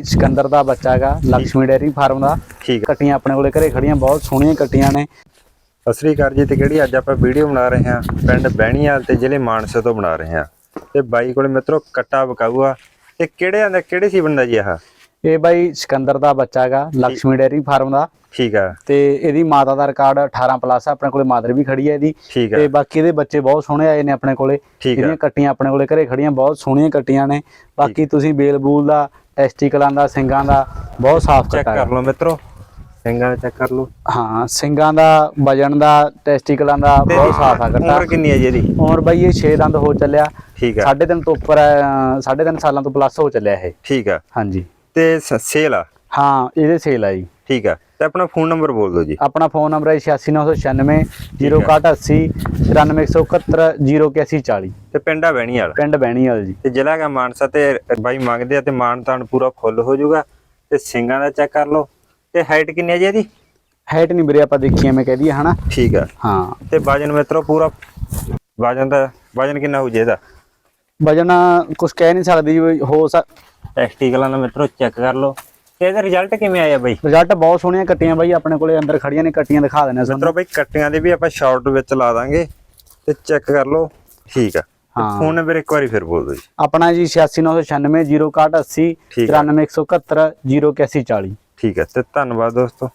ਸਿਕੰਦਰ ਦਾ ਬੱਚਾ ਹੈਗਾ Lakshmi dairy farm ਦਾ। ਠੀਕ। ਕੱਟੀਆਂ ਆਪਣੇ ਕੋਲੇ ਘਰੇ ਖੜੀਆਂ ਬਹੁਤ ਸੋਹਣੀਆਂ ਕੱਟੀਆਂ ਨੇ। ਸਤਿ ਸ੍ਰੀ ਜੀ ਤੇ ਕਿਹੜੀ ਅੱਜ ਆਪਾਂ ਵੀਡੀਓ ਬਣਾ ਰਹੇ ਹਾਂ? ਪਿੰਡ ਬਹਿਣੀਆਲ ਤੇ ਜ਼ਿਲ੍ਹੇ ਮਾਨਸਾ ਤੋਂ ਬਣਾ ਰਹੇ ਹਾਂ। ਤੇ ਬਾਈ ਕੋਲੇ ਮਿੱਤਰੋ ਕੱਟਾ ਬਕਾਊਆ। ਤੇ ਕਿਹੜੇ ਆਂਦਾ ਕਿਹੜੇ ਸੀ ਬੰਦਾ ਜੀ ਆਹ? ਇਹ ਬਾਈ ਸਿਕੰਦਰ ਦਾ ਬੱਚਾ ਹੈਗਾ ਲక్ష్ਮੀ ਡੇਰੀ ਫਾਰਮ ਦਾ। ਠੀਕ ਆ। ਤੇ ਇਹਦੀ ਮਾਤਾ ਦਾ ਰਿਕਾਰਡ 18 ਪਲੱਸ ਆ ਆਪਣੇ ਕੋਲੇ ਮਾਦਰ ਵੀ ਖੜੀ ਆ ਇਹਦੀ। ਤੇ ਬਾਕੀ ਇਹਦੇ ਬੱਚੇ ਬਹੁਤ ਸੋਹਣੇ ਆਏ ਨੇ ਆਪਣੇ ਕੋਲੇ। ਇਹਦੀਆਂ ਕੱਟੀਆਂ ਆਪਣੇ ਕੋਲੇ ਘਰੇ ਖੜੀਆਂ ਬਹੁਤ ਸੋਹਣੀਆਂ ਕੱਟੀਆਂ ਨੇ। ਬਾਕੀ ਤੁਸੀਂ ਬੇਲ ਬੇਲਬੂਲ ਦਾ ਦਾ ਟੈਸਟੀਕਲਾਂ ਦਾ ਸਿੰਗਾਂ ਦਾ ਬਹੁਤ ਸਾਫ਼ ਚੈੱਕ ਕਰ ਲਓ ਮਿੱਤਰੋ। ਸਿੰਘਾਂ ਚੈੱਕ ਕਰ ਲਓ। ਹਾਂ ਸਿੰਗਾਂ ਦਾ ਵਜਨ ਦਾ ਟੈਸਟੀਕਲਾਂ ਦਾ ਬਹੁਤ ਸਾਫ਼ ਆ ਕੱਟਾ ਉਮਰ ਕਿੰਨੀ ਹੈ ਜੀ ਇਹਦੀ? ਉਮਰ ਬਾਈ ਇਹ 6 ਦੰਦ ਹੋ ਚੱਲਿਆ। ਠੀਕ ਸਾਢੇ ਤਿੰਨ ਤੋਂ ਉੱਪਰ ਹੈ, ਅਹ, ਸਾਢੇ ਤਿੰਨ ਸਾਲਾਂ ਤੋਂ ਪਲੱਸ ਹੋ ਚੱਲਿਆ ਇਹ। ਠੀਕ ਆ। ਹਾਂਜੀ। ਤੇ ਸੇਲ ਆ? ਹਾਂ ਇਹਦੇ ਸੇਲ ਆ ਜੀ। ਠੀਕ ਆ। ਤੇ ਆਪਣਾ ਫੋਨ ਨੰਬਰ ਬੋਲ ਦਿਓ ਜੀ। ਆਪਣਾ ਫੋਨ ਨੰਬਰ ਹੈ 8696 08180 93171 08140 ਤੇ ਪਿੰਡਾ ਬਹਿਣੀਵਾਲ ਪਿੰਡ ਬਹਿਣੀਵਾਲ ਜੀ। ਤੇ ਜ਼ਿਲ੍ਹਾ ਦਾ ਮਾਨਸਾ ਤੇ ਬਾਈ ਮੰਗਦੇ ਆ ਤੇ ਮਾਨਤਾਨ ਪੂਰਾ ਫੁੱਲ ਹੋ ਜਾਊਗਾ। ਤੇ ਸਿੰਘਾਂ ਦਾ ਚੈੱਕ ਕਰ ਲਓ। ਤੇ ਹਾਈਟ ਕਿੰਨੀ ਹੈ ਜੀ ਇਹਦੀ? ਹਾਈਟ ਨਹੀਂ ਵੀਰੇ ਆਪਾਂ ਦੇਖੀਏ ਮੈਂ ਕਹਿ ਦਈਏ ਹਨਾ? ਠੀਕ ਆ। ਹਾਂ। ਤੇ ਵਜਨ ਮਿੱਤਰੋ ਪੂਰਾ ਵਜਨ ਦਾ ਵਜਨ ਕਿੰਨਾ ਹੋ ਜੇ ਇਹਦਾ? ਵਜਨ ਕੁਝ ਕਹਿ ਨਹੀਂ ਸਕਦੀ ਹੋ ਸਕ ਟੈਸਟੀਕਲਾਂ ਦਾ ਮਿੱਤਰੋ ਚੈੱਕ ਕਰ ਲਓ। ਤੇ ਇਹਦਾ ਰਿਜ਼ਲਟ ਕਿਵੇਂ ਆਇਆ ਬਾਈ? ਰਿਜ਼ਲਟ ਬਹੁਤ ਸੋਹਣੀਆਂ ਕੱਟੀਆਂ ਬਾਈ ਆਪਣੇ ਕੋਲੇ ਅੰਦਰ ਖੜੀਆਂ ਨੇ ਕੱਟੀਆਂ ਦਿਖਾ ਦਿੰਦੇ ਸਾਨੂੰ ਮਿੱਤਰੋ ਬਾਈ ਕੱਟੀਆਂ ਦੇ ਵੀ ਆਪਾਂ ਸ਼ਾਰਟ ਵਿੱਚ ਲਾ ਦਾਂਗੇ ਤੇ ਚੈੱਕ ਕਰ ਲਓ ਠੀਕ ਆ। ਫੋਨ ਨੰਬਰ ਇੱਕ ਵਾਰੀ ਫਿਰ ਬੋਲ ਦਿਓ ਜੀ। ਆਪਣਾ ਜੀ 8696 08180 ਠੀਕ ਆ। 93171 08140 ਠੀਕ ਹੈ ਤੇ ਧੰਨਵਾਦ ਦੋਸਤੋ।